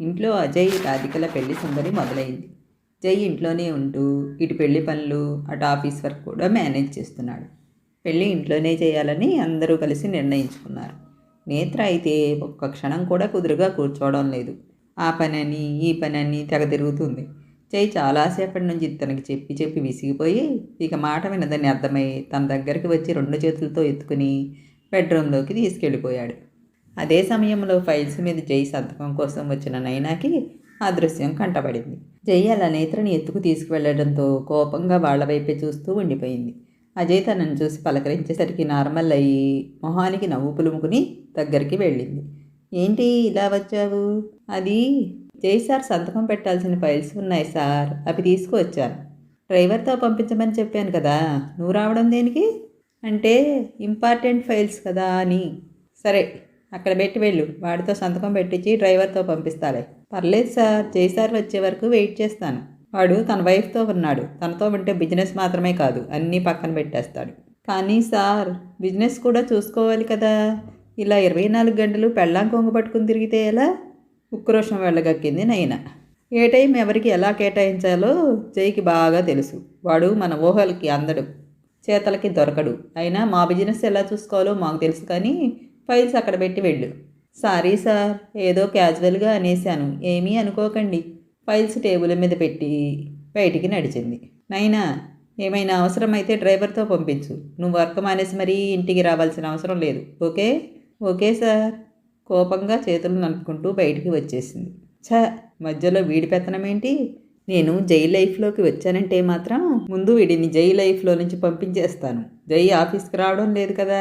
ఇంట్లో అజయ్ రాధికల పెళ్ళి సందడి మొదలైంది. జయ్ ఇంట్లోనే ఉంటూ ఇటు పెళ్ళి పనులు అటు ఆఫీస్ వర్క్ కూడా మేనేజ్ చేస్తున్నాడు. పెళ్ళి ఇంట్లోనే చేయాలని అందరూ కలిసి నిర్ణయించుకున్నారు. నేత్ర అయితే ఒక్క క్షణం కూడా కుదురుగా కూర్చోవడం లేదు. ఆ పనని ఈ పనని తెగ తిరుగుతుంది. జై చాలాసేపటి నుంచి తనకి చెప్పి చెప్పి విసిగిపోయి ఇక మాట వినదని అర్థమై తన దగ్గరికి వచ్చి రెండు చేతులతో ఎత్తుకుని బెడ్రూమ్లోకి తీసుకెళ్ళిపోయాడు. అదే సమయంలో ఫైల్స్ మీద జై సంతకం కోసం వచ్చిన నైనాకి ఆ దృశ్యం కంటపడింది. జై అలా నేత్రని ఎత్తుకు తీసుకువెళ్ళడంతో కోపంగా వాళ్ళ వైపే చూస్తూ ఉండిపోయింది. అజయ్ తనను చూసి పలకరించేసరికి నార్మల్ అయ్యి మొహానికి నవ్వు పులుముకుని దగ్గరికి వెళ్ళింది. ఏంటి ఇలా వచ్చావు? అది జై సార్ సంతకం పెట్టాల్సిన ఫైల్స్ ఉన్నాయి సార్. అవి తీసుకువచ్చాను. డ్రైవర్తో పంపించమని చెప్పాను కదా. నువ్వు రావడం దేనికి? అంటే ఇంపార్టెంట్ ఫైల్స్ కదా అని. సరే అక్కడ పెట్టి వెళ్ళు. వాడితో సంతకం పెట్టించి డ్రైవర్తో పంపిస్తాలే. పర్లేదు సార్ జై సార్ వచ్చే వరకు వెయిట్ చేస్తాను. వాడు తన వైఫ్తో ఉన్నాడు. తనతో ఉంటే బిజినెస్ మాత్రమే కాదు అన్నీ పక్కన పెట్టేస్తాడు. కానీ సార్ బిజినెస్ కూడా చూసుకోవాలి కదా. ఇలా ఇరవై నాలుగు గంటలు పెళ్ళాం కొంగు పట్టుకుని తిరిగితే ఎలా? ఉక్రోషం వెళ్ళగక్కింది నైనా. ఏ టైం ఎవరికి ఎలా కేటాయించాలో జైకి బాగా తెలుసు. వాడు మన ఊహలకి అందడు. చేతలకి దొరకడు. అయినా మా బిజినెస్ ఎలా చూసుకోవాలో మాకు తెలుసు కానీ ఫైల్స్ అక్కడ పెట్టి వెళ్ళు. సారీ సార్ ఏదో క్యాజువల్గా అనేశాను. ఏమీ అనుకోకండి. ఫైల్స్ టేబుల్ మీద పెట్టి బయటికి నడిచింది. నైనా ఏమైనా అవసరమైతే డ్రైవర్తో పంపించు. నువ్వు వర్క్ మానేసి మరీ ఇంటికి రావాల్సిన అవసరం లేదు. ఓకే? Okay sir. కోపంగా చేతులు నలుపుకుంటూ బయటికి వచ్చేసింది. ఛ! మధ్యలో వీడి పెత్తనం ఏంటి? నేను జై లైఫ్లోకి వచ్చానంటే మాత్రం ముందు వీడిని జై లైఫ్లో నుంచి పంపించేస్తాను. జై ఆఫీస్కి రావడం లేదు కదా.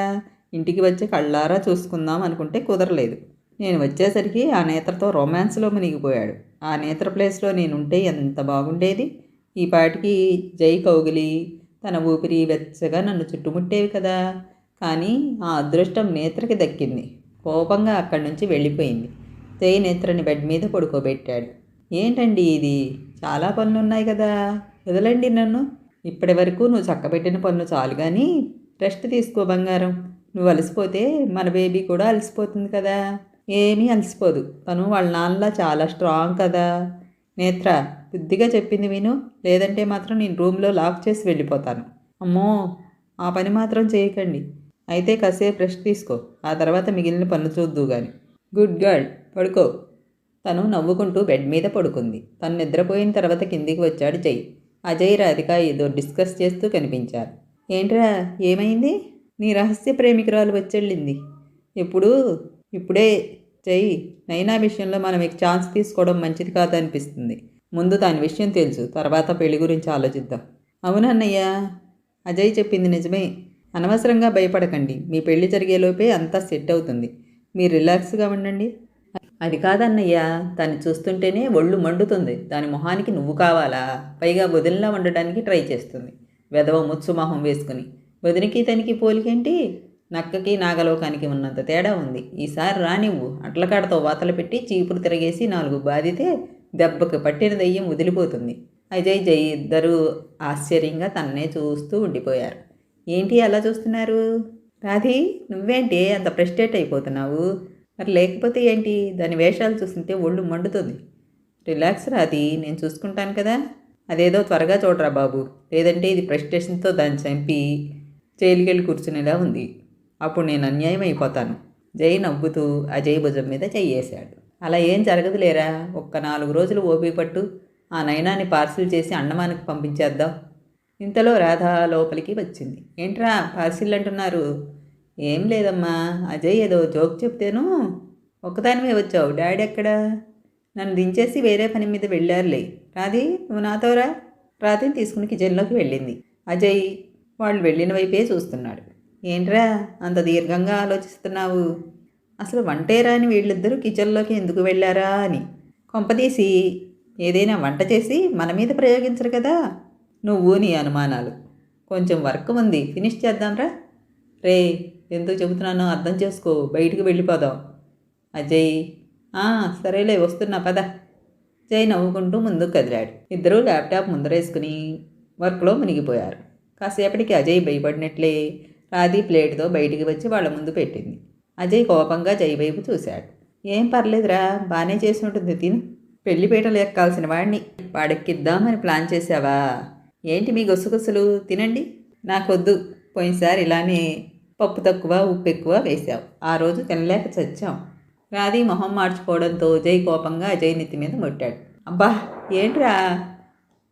ఇంటికి వచ్చి కళ్ళారా చూసుకుందాం అనుకుంటే కుదరలేదు. నేను వచ్చేసరికి ఆ నేత్రతో రొమాన్స్లో మునిగిపోయాడు. ఆ నేత్ర ప్లేస్లో నేనుంటే ఎంత బాగుండేది? ఈ పాటికి జై కౌగిలి తన ఊపిరి వెచ్చగా నన్ను చుట్టుముట్టేవి కదా. కానీ ఆ అదృష్టం నేత్రకి దక్కింది. కోపంగా అక్కడి నుంచి వెళ్ళిపోయింది. జై నేత్రని బెడ్ మీద పడుకోబెట్టాడు. ఏంటండి ఇది? చాలా పనులు ఉన్నాయి కదా. వదలండి నన్ను. ఇప్పటి వరకు నువ్వు చక్కబెట్టిన పనులు చాలు కానీ రెస్ట్ తీసుకో బంగారం. నువ్వు అలసిపోతే మన బేబీ కూడా అలసిపోతుంది కదా. ఏమీ అలసిపోదు. తను వాళ్ళ నాన్నలా చాలా స్ట్రాంగ్ కదా. నేత్ర బుద్ధిగా చెప్పింది విను. లేదంటే మాత్రం నేను రూమ్లో లాక్ చేసి వెళ్ళిపోతాను. అమ్మో ఆ పని మాత్రం చేయకండి. అయితే కాసేపు రెస్ట్ తీసుకో. ఆ తర్వాత మిగిలిన పనులు చూద్దు కానీ గుడ్ గర్ల్ పడుకో. తను నవ్వుకుంటూ బెడ్ మీద పడుకుంది. తను నిద్రపోయిన తర్వాత కిందికి వచ్చాడు జై. అజయ్ రాధిక ఏదో డిస్కస్ చేస్తూ కనిపించారు. ఏంట్రా ఏమైంది? నీ రహస్య ప్రేమికురాలు వచ్చెళ్ళింది. ఇప్పుడు ఇప్పుడే జై నైనా విషయంలో మనం ఇక ఛాన్స్ తీసుకోవడం మంచిది కాదనిపిస్తుంది. ముందు దాని విషయం తెలుసు తర్వాత పెళ్ళి గురించి ఆలోచిద్దాం. అవునన్నయ్య అజయ్ చెప్పింది నిజమే. అనవసరంగా భయపడకండి. మీ పెళ్ళి జరిగేలోపే అంతా సెట్ అవుతుంది. మీరు రిలాక్స్గా ఉండండి. అది కాదన్నయ్య దాన్ని చూస్తుంటేనే ఒళ్ళు మండుతుంది. దాని మొహానికి నువ్వు కావాలా? పైగా వదిలిలా ఉండడానికి ట్రై చేస్తుంది. వెదవ ముచ్చు మొహం వేసుకుని. వదినకి తనికి పోలికేంటి? నక్కకి నాగలోకానికి ఉన్నంత తేడా ఉంది. ఈసారి రానివ్వు అట్లకాడతో వాతలు పెట్టి చీపురు తిరగేసి నాలుగు బాధితే దెబ్బకి పట్టిన దయ్యం వదిలిపోతుంది. అజయ్ జై ఇద్దరూ ఆశ్చర్యంగా తన్నే చూస్తూ ఉండిపోయారు. ఏంటి అలా చూస్తున్నారు? రాధి నువ్వేంటి అంత ప్రెస్టేట్ అయిపోతున్నావు? మరి లేకపోతే ఏంటి? దాని వేషాలు చూస్తుంటే ఒళ్ళు మండుతుంది. రిలాక్స్ రాధి నేను చూసుకుంటాను కదా. అదేదో త్వరగా చూడరా బాబు. లేదంటే ఇది ప్రెస్టేషన్తో దాన్ని చంపి జైలుకెళ్ళి కూర్చునేలా ఉంది. అప్పుడు నేను అన్యాయం అయిపోతాను. జై నవ్వుతూ అజయ్ భుజం మీద చెయ్యేశాడు అలా ఏం జరగదులేరా ఒక్క నాలుగు రోజులు ఓపి పట్టు. ఆ నయనాన్ని పార్సిల్ చేసి అండమానికి పంపించేద్దాం. ఇంతలో రాధ లోపలికి వచ్చింది. ఏంట్రా పార్సిల్ అంటున్నారు? ఏం లేదమ్మా. అజయ్ ఏదో జోక్ చెప్తేను ఒక్కదానివే వచ్చావు. డాడీ ఎక్కడా? నన్ను దించేసి వేరే పని మీద వెళ్ళారులే. రాధి నువ్వు నాతో రా రాధిని తీసుకుని కిచెన్లోకి వెళ్ళింది. అజయ్ వాళ్ళు వెళ్ళిన వైపే చూస్తున్నాడు. ఏంట్రా అంత దీర్ఘంగా ఆలోచిస్తున్నావు? అసలు వంటే రాని వీళ్ళిద్దరూ కిచెన్లోకి ఎందుకు వెళ్ళారా? అని. కొంపదీసి ఏదైనా వంట చేసి మన మీద ప్రయోగించరు కదా? నువ్వు నీ అనుమానాలు. కొంచెం వర్క్ ఉంది ఫినిష్ చేద్దాంరా. రే ఎందుకు చెబుతున్నానో అర్థం చేసుకో బయటికి వెళ్ళిపోదాం. అజయ్ సరేలే వస్తున్నా పద. జై నవ్వుకుంటూ ముందుకు కదిలాడు. ఇద్దరూ ల్యాప్టాప్ ముందరేసుకుని వర్క్లో మునిగిపోయారు. కాసేపటికి అజయ్ భయపడినట్లే రాధి ప్లేట్తో బయటికి వచ్చి వాళ్ళ ముందు పెట్టింది. అజయ్ కోపంగా జై వైపు చూశాడు. ఏం పర్లేదురా బాగానే చేసి ఉంటుంది తిను. పెళ్ళిపీటలు ఎక్కాల్సిన వాడిని. వాడెక్కిద్దామని ప్లాన్ చేసావా ఏంటి మీ గొసుగొసులు? తినండి. నాకొద్దు. పోయినసారి ఇలానే పప్పు తక్కువ ఉప్పు ఎక్కువ వేసావు ఆ రోజు తినలేక చచ్చాం. రాధి మొహం మార్చుకోవడంతో జై కోపంగా అజయ్ నెత్తి మీద ముట్టాడు. అబ్బా ఏంట్రా?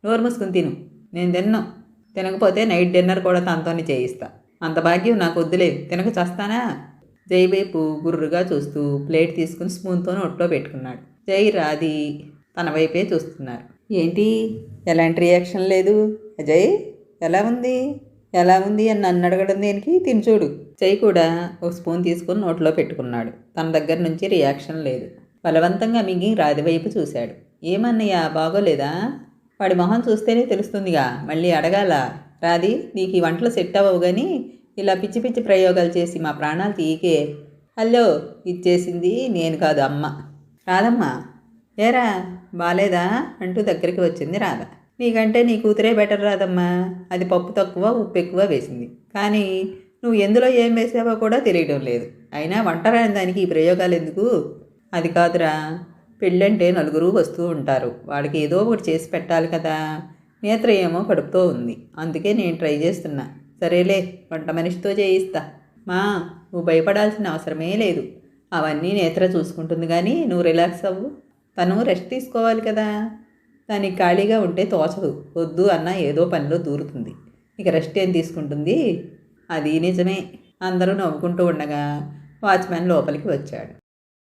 నోరు మూసుకుని తిను. నేను తిన్నాం. తినకపోతే నైట్ డిన్నర్ కూడా తనతోనే చేయిస్తా. అంత భాగ్యం నాకు వద్దులే తినక చేస్తానా? జై వైపు గుర్రుగా చూస్తూ ప్లేట్ తీసుకుని స్పూన్తో నోట్లో పెట్టుకున్నాడు. జై రాధి తన వైపే చూస్తున్నారు. ఏంటి? ఎలాంటి రియాక్షన్ లేదు? అజయ్ ఎలా ఉంది? ఎలా ఉంది అని నన్ను అడగడం దేనికి? తిని చూడు. జై కూడా ఒక స్పూన్ తీసుకుని నోట్లో పెట్టుకున్నాడు. తన దగ్గర నుంచి రియాక్షన్ లేదు. బలవంతంగా మింగి రాధి వైపు చూశాడు. ఏమన్నయ్యా బాగోలేదా? వాడి మొహం చూస్తేనే తెలుస్తుందిగా. మళ్ళీ అడగాల రాది నీకు ఈ వంటలు సెట్ అవ్వవు కానీ ఇలా పిచ్చి పిచ్చి ప్రయోగాలు చేసి మా ప్రాణాలు తీకే హలో ఇచ్చేసింది నేను కాదు అమ్మ. రాదమ్మా ఏరా బాలేదా? అంటూ దగ్గరికి వచ్చింది రాధ. నీకంటే నీ కూతురే బెటర్ రాదమ్మా అది పప్పు తక్కువ ఉప్పు ఎక్కువ వేసింది. కానీ నువ్వు ఎందులో ఏం వేసావో కూడా తెలియడం లేదు. అయినా వంట రాని దానికి ఈ ప్రయోగాలు ఎందుకు? అది కాదురా. పెళ్ళంటే నలుగురు వస్తూ ఉంటారు. వాళ్ళకి ఏదో ఒకటి చేసి పెట్టాలి కదా. నేత్ర ఏమో కడుపుతో ఉంది. అందుకే నేను ట్రై చేస్తున్నా. సరేలే వంట మనిషితో చేయిస్తా. మా నువ్వు భయపడాల్సిన అవసరమే లేదు. అవన్నీ నేత్ర చూసుకుంటుంది కానీ నువ్వు రిలాక్స్ అవ్వు. తను రెస్ట్ తీసుకోవాలి కదా. దానికి ఖాళీగా ఉంటే తోచదు. వద్దు అన్న ఏదో పనిలో దూరుతుంది. ఇక రెస్ట్ ఏం తీసుకుంటుంది? అది నిజమే. అందరూ నవ్వుకుంటూ ఉండగా వాచ్మెన్ లోపలికి వచ్చాడు.